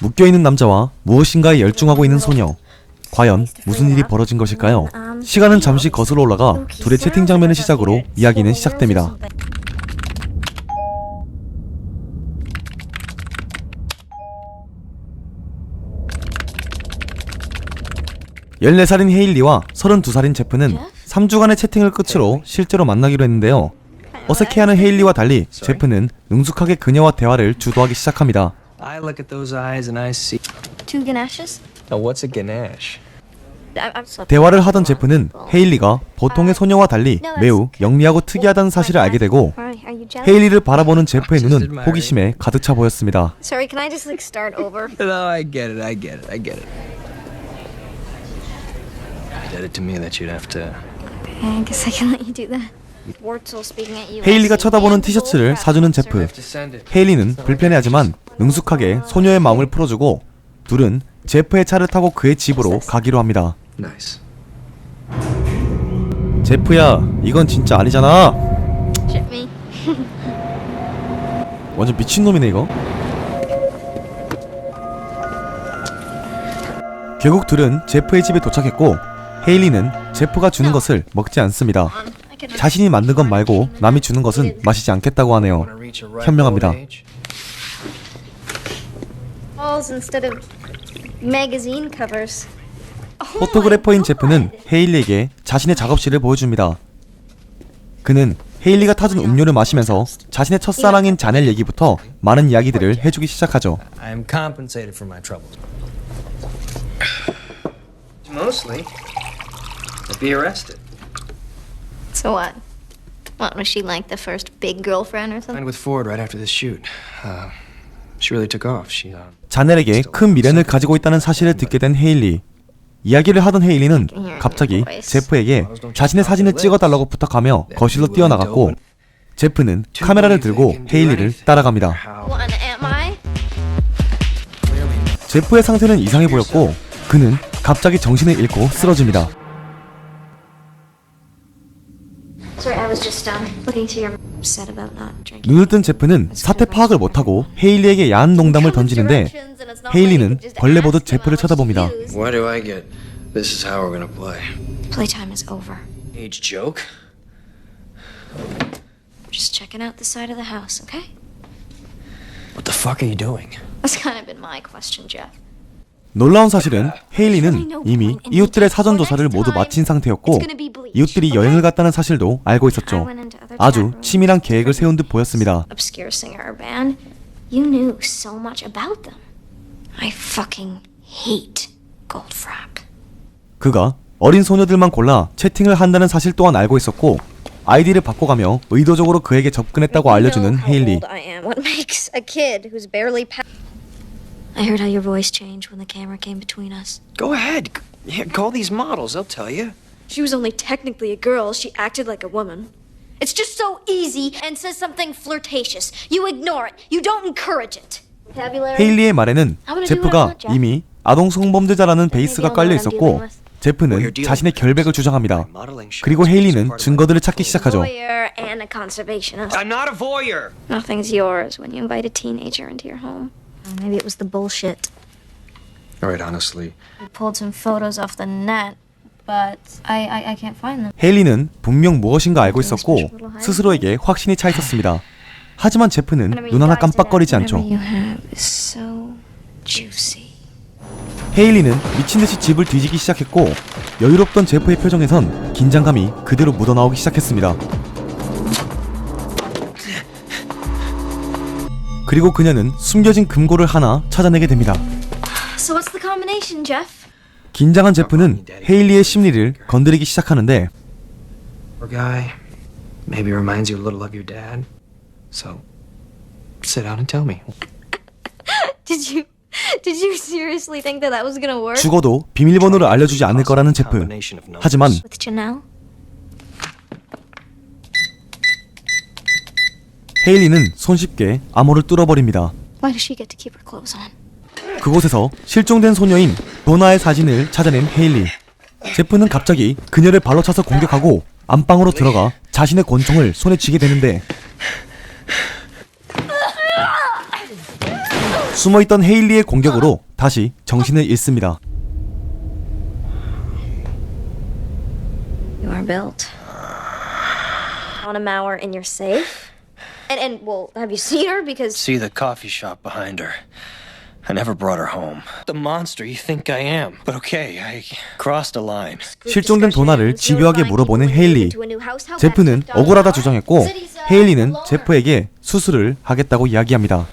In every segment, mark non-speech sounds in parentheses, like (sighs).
묶여있는 남자와 무엇인가에 열중하고 있는 소녀. 과연 무슨 일이 벌어진 것일까요? 시간은 잠시 거슬러 올라가 둘의 채팅 장면을 시작으로 이야기는 시작됩니다. 14살인 헤일리와 32살인 제프는 3주간의 채팅을 끝으로 실제로 만나기로 했는데요. 어색해하는 헤일리와 달리 제프는 능숙하게 그녀와 대화를 주도하기 시작합니다. I look at those eyes and I see. Two Ganeshes? Now, what's a I'm so 대화를 하던 제프는 헤일리가 보통의 소녀와 달리 매우 영리하고 특이하다는 사실을 알게 되고 Why are you jealous? 헤일리를 바라보는 제프의 눈은 호기심에 가득 차 보였습니다. Sorry, can I just like start over? No, I get it. I get it. I get it. You did it to me that you'd have to. I guess I can let you do that. Wurzel speaking at you. 헤일리가 쳐다보는 티셔츠를 사주는 제프. have to send it. 헤일리는 불편해하지만 능숙하게 소녀의 마음을 풀어주고 둘은 제프의 차를 타고 그의 집으로 가기로 합니다. Nice. 제프야, 이건 진짜 아니잖아. Me. (laughs) 완전 미친놈이네 이거. 결국 둘은 제프의 집에 도착했고 헤일리는 제프가 주는 것을 먹지 않습니다. 자신이 만든 것 말고 남이 주는 것은 마시지 않겠다고 하네요. 현명합니다. Balls instead of magazine covers. 포토그래퍼인 제프는 헤일리에게 자신의 작업실을 보여줍니다. 그는 헤일리가 타준 음료를 마시면서 자신의 첫사랑인 자넬 얘기부터 많은 이야기들을 해주기 시작하죠. I am compensated for my troubles. Mostly, to be arrested. So what? What was she like the first big girlfriend or something? Signed with Ford right after the shoot. Uh, 자넬에게 큰 미련을 가지고 있다는 사실을 듣게 된 헤일리. 이야기를 하던 헤일리는 갑자기 제프에게 자신의 사진을 찍어달라고 부탁하며 거실로 뛰어나갔고 제프는 카메라를 들고 헤일리를 따라갑니다. 제프의 상태는 이상해 보였고 그는 갑자기 정신을 잃고 쓰러집니다. Um. 눈을 뜬 제프는 사태 파악을 못하고 헤일리에게 야한 농담을 던지는데 헤일리는 벌레 보듯 제프를 쳐다봅니다. What do I get? This is how we're gonna play. Playtime is over. Age joke? Just checking out the side of the house, okay? What the fuck are you doing? That's kind of been my question, Jeff. 놀라운 사실은 헤일리는 이미 이웃들의 사전 조사를 모두 마친 상태였고 이웃들이 여행을 갔다는 사실도 알고 있었죠. 아주 치밀한 계획을 세운 듯 보였습니다. Obscure singer band. You knew so much about them. I fucking hate Goldfrapp. 그가 어린 소녀들만 골라 채팅을 한다는 사실 또한 알고 있었고 아이디를 바꿔가며 의도적으로 그에게 접근했다고 알려주는 헤일리. I am. What makes a kid who's barely pa- I heard how your voice changed when the camera came between us. Go ahead. C- Here, call these models. They'll tell you. She was only technically a girl. She acted like a woman. It's just so easy and says something flirtatious. You ignore it. You don't encourage it. Vocabulary. 헤일리의 말에는 제프가 이미 아동 성범죄자라는 베이스가 깔려 있었고 제프는 자신의 결백을 주장합니다. Modeling show. 그리고 헤일리는 증거들을 찾기 시작하죠. Voyeur and a conservationist. I'm not a voyeur. Nothing's yours when you invite a teenager into your home. Maybe it was the bullshit. All right, honestly. We pulled some photos off the net, But I I, I can't find them. 헤일리는 분명 무엇인가 알고 있었고 스스로에게 확신이 차 있었습니다. (sighs) 하지만 제프는 눈 하나 깜빡거리지 않죠. Whatever you have is so juicy. 헤일리는 미친 듯이 집을 뒤지기 시작했고 여유롭던 제프의 표정에선 긴장감이 그대로 묻어나오기 시작했습니다. 그리고 그녀는 숨겨진 금고를 하나 찾아내게 됩니다. So what's the combination, Jeff? 긴장한 제프는 헤일리의 심리를 건드리기 시작하는데? 죽어도 비밀번호를 알려주지 않을 거라는 제프. 하지만? 헤일리는 손쉽게 암호를 뚫어버립니다. Why does she get to keep her clothes on? 그곳에서 실종된 소녀인 보나의 사진을 찾아낸 헤일리. 제프는 갑자기 그녀를 발로 차서 공격하고 안방으로 들어가 자신의 권총을 손에 쥐게 되는데 숨어있던 헤일리의 공격으로 다시 정신을 잃습니다. You are built. On a Mauer in your safe? And, and, well, have you seen her? Because See the coffee shop behind her. I never brought her home. The monster you think I am. But okay, I crossed a line. 실종된 도나를 집요하게 물어보는 헤일리. 제프는 억울하다 주장했고 헤일리는 제프에게 수술을 하겠다고 이야기합니다.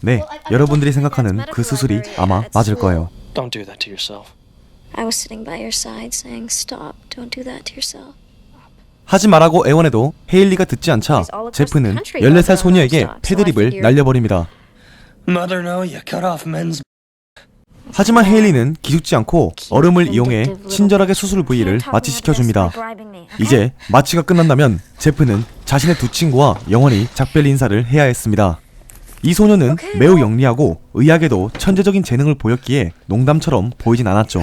네, 여러분들이 생각하는 그 수술이 아마 맞을 거예요. Don't do that to yourself. I was sitting by your side saying, Stop, don't do that to yourself. 하지 말라고 애원해도 헤일리가 듣지 않자 제프는 14살 소녀에게 패드립을 날려버립니다. Mother, no, you cut off men's. 하지만 헤일리는 기죽지 않고 얼음을 이용해 친절하게 수술 부위를 마취시켜줍니다. 이제 마취가 끝난다면 제프는 자신의 두 친구와 영원히 작별 인사를 해야 했습니다. 이 소녀는 매우 영리하고 의학에도 천재적인 재능을 보였기에 농담처럼 보이진 않았죠.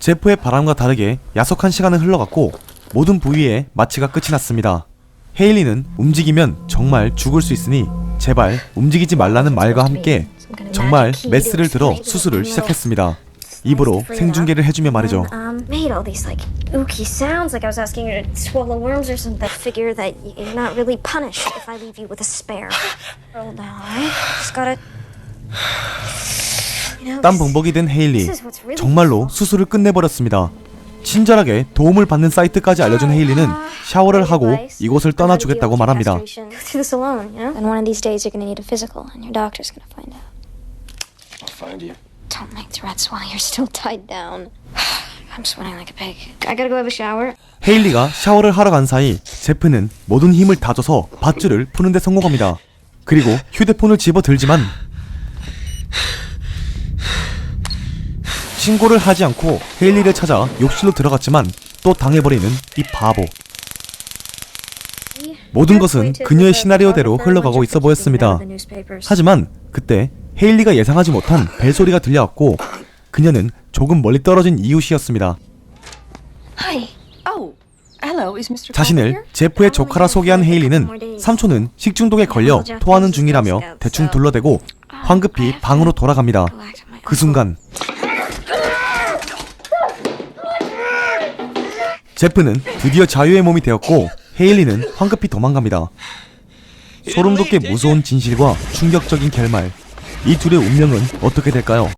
제프의 바람과 다르게 야속한 시간은 흘러갔고 모든 부위에 마취가 끝이 났습니다. 헤일리는 움직이면 정말 죽을 수 있으니 제발 움직이지 말라는 말과 함께 정말 메스를 들어 수술을 시작했습니다. 입으로 생중계를 해주며 말이죠. Um, made all these like ooky sounds, like I was asking her to swallow worms or something. Figure that y- you're not really punished if I leave you with a spare. Roll down, alright? Just gotta. You know, 땀 범벅이 된 헤일리. 정말로 수술을 끝내버렸습니다. 친절하게 도움을 받는 사이트까지 알려준 헤일리는 샤워를 하고 이곳을 떠나주겠다고 말합니다. Don't make threats while you're still tied down. I'm sweating like a pig. I gotta go have a shower. 헤일리가 샤워를 하러 간 사이 제프는 모든 힘을 다 줘서 밧줄을 푸는데 성공합니다. 그리고 휴대폰을 집어 들지만 신고를 하지 않고 헤일리를 찾아 욕실로 들어갔지만 또 당해버리는 이 바보. 모든 것은 그녀의 시나리오대로 흘러가고 있어 보였습니다. 하지만 그때 헤일리가 예상하지 못한 벨소리가 들려왔고 그녀는 조금 멀리 떨어진 이웃이었습니다. Oh. 자신을? 제프의 조카라 소개한 헤일리는 삼촌은 식중독에 걸려 토하는 중이라며 대충 둘러대고 황급히 방으로 돌아갑니다. 그 순간 제프는 드디어 자유의 몸이 되었고 헤일리는 황급히 도망갑니다. 소름 돋게 무서운 진실과 충격적인 결말. 이 둘의 운명은 어떻게 될까요?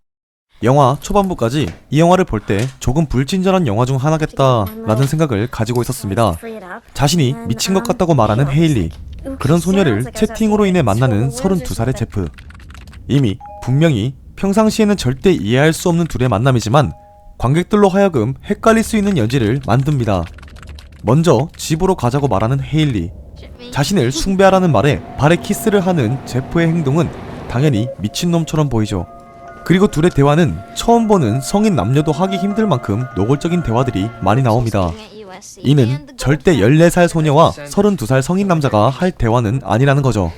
영화 초반부까지 이 영화를 볼 때 조금 불친절한 영화 중 하나겠다라는 생각을 가지고 있었습니다. 자신이 미친 것 같다고 말하는 헤일리. 그런 소녀를 채팅으로 인해 만나는 32살의 제프. 이미 분명히 평상시에는 절대 이해할 수 없는 둘의 만남이지만 관객들로 하여금 헷갈릴 수 있는 여지를 만듭니다. 먼저 집으로 가자고 말하는 헤일리. 자신을 숭배하라는 말에 발에 키스를 하는 제프의 행동은 당연히 미친놈처럼 보이죠. 그리고 둘의 대화는 처음 보는 성인 남녀도 하기 힘들 만큼 노골적인 대화들이 많이 나옵니다. 이는 절대 14살 소녀와 32살 성인 남자가 할 대화는 아니라는 거죠.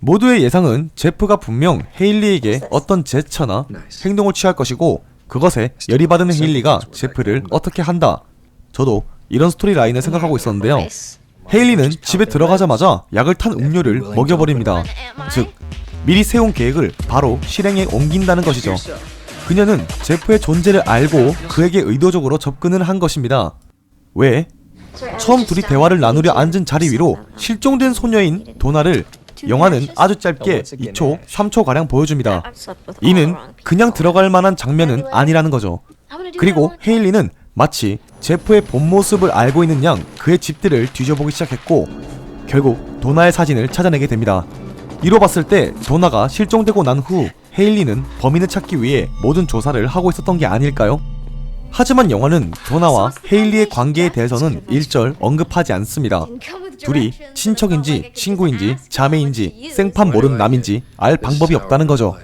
모두의 예상은 제프가 분명 헤일리에게 어떤 제처나 행동을 취할 것이고 그것에 열이 받은 헤일리가 제프를 어떻게 한다. 저도 이런 스토리 라인을 생각하고 있었는데요. 헤일리는 집에 들어가자마자 약을 탄 음료를 먹여버립니다. 즉, 미리 세운 계획을 바로 실행에 옮긴다는 것이죠. 그녀는 제프의 존재를 알고 그에게 의도적으로 접근을 한 것입니다. 왜? 처음 둘이 대화를 나누려 앉은 자리 위로 실종된 소녀인 도나를 영화는 아주 짧게 2초, 3초 가량 보여줍니다. 이는 그냥 들어갈 만한 장면은 아니라는 거죠. 그리고 헤일리는 마치 제프의 본 모습을 알고 있는 양 그의 집들을 뒤져보기 시작했고 결국 도나의 사진을 찾아내게 됩니다. 이로 봤을 때 도나가 실종되고 난 후 헤일리는 범인을 찾기 위해 모든 조사를 하고 있었던 게 아닐까요? 하지만 영화는 도나와 헤일리의 관계에 대해서는 일절 언급하지 않습니다. 둘이 친척인지 친구인지 자매인지 생판 모르는 남인지 알 방법이 없다는 거죠.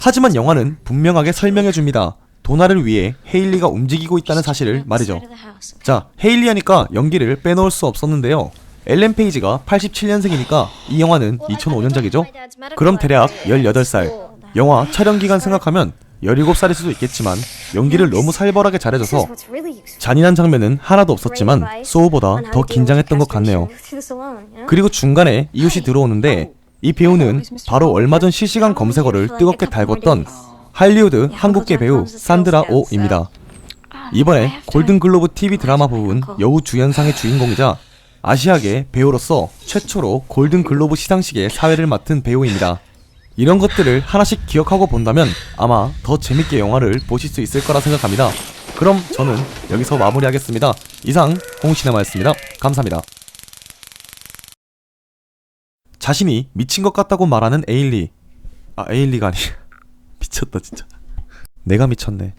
하지만 영화는 분명하게 설명해 줍니다. 도나를 위해 헤일리가 움직이고 있다는 사실을 말이죠. 자, 헤일리 하니까 연기를 빼놓을 수 없었는데요. 엘렌 페이지가 87년생이니까 이 영화는 2005년작이죠? 그럼 대략 18살. 영화 촬영 기간 생각하면 17살일 수도 있겠지만 연기를 너무 살벌하게 잘해줘서. 잔인한 장면은 하나도 없었지만 소우보다 더 긴장했던 것 같네요. 그리고 중간에 이웃이 들어오는데 이 배우는 바로 얼마 전 실시간 검색어를 뜨겁게 달궜던 할리우드 한국계 배우 산드라 오입니다. 이번에 골든글로브 TV 드라마 부분 여우 주연상의 주인공이자 아시아계 배우로서 최초로 골든글로브 시상식의 사회를 맡은 배우입니다. 이런 것들을 하나씩 기억하고 본다면 아마 더 재밌게 영화를 보실 수 있을 거라 생각합니다. 그럼 저는 여기서 마무리하겠습니다. 이상 홍시네마였습니다. 감사합니다. 자신이 미친 것 같다고 말하는 에일리. 아 에일리가 아니 (laughs) 미쳤다 진짜. 내가 미쳤네.